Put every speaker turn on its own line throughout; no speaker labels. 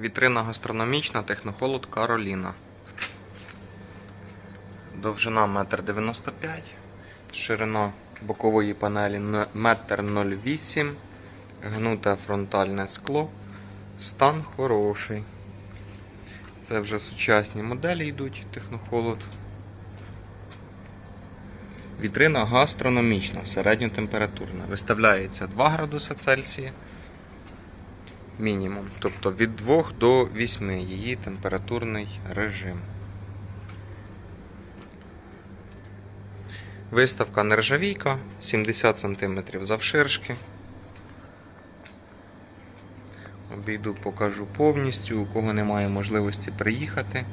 Вітрина гастрономічна, технохолод Кароліна. Довжина 1,95 м, ширина бокової панелі 1,08 м, гнуте фронтальне скло. Стан хороший. Це вже сучасні моделі йдуть технохолод. Вітрина гастрономічна, середньотемпературна. Виставляється 2 градуси Цельсія мінімум. Тобто від 2 до 8 її температурний режим. Виставка нержавійка 70 см завширшки. Обійду, покажу повністю, у кого немає можливості приїхати.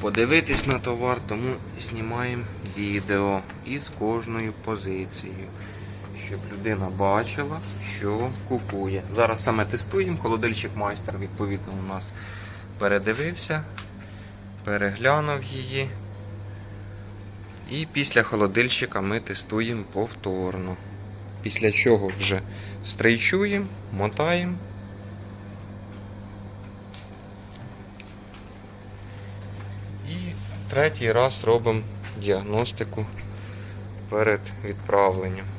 Подивитись на товар, тому знімаємо відео із кожною позицією, щоб людина бачила, що купує. Зараз саме тестуємо, холодильщик майстер відповідно у нас передивився, переглянув її. І після холодильщика ми тестуємо повторно. Після чого вже стрейчуємо, мотаємо. І третій раз робимо діагностику перед відправленням.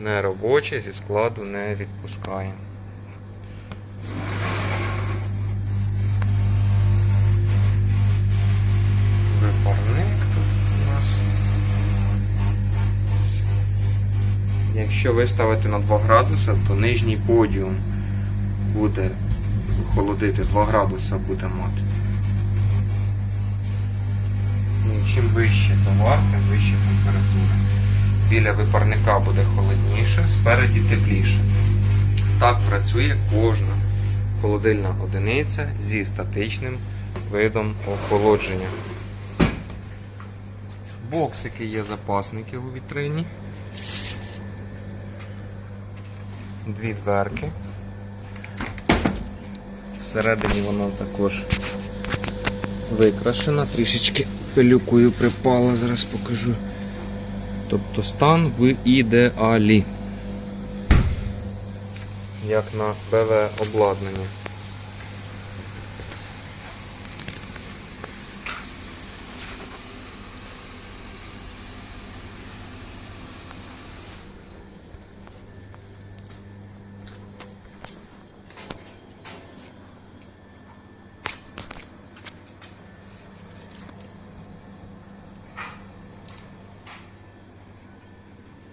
Неробоче зі складу не відпускаємо. Випарник тут у нас. Якщо виставити на 2 градуси, то нижній подіум буде холодити 2 градуса буде мати. Ну, чим вище товар, тим вища температура. Біля випарника буде холодніше, спереді тепліше. Так працює кожна холодильна одиниця зі статичним видом охолодження. Боксики є запасники у вітрині. Дві дверки. Всередині вона також викрашена, трішечки пилюкою припала, зараз покажу. Тобто стан в ідеалі. Як на БВ обладнання.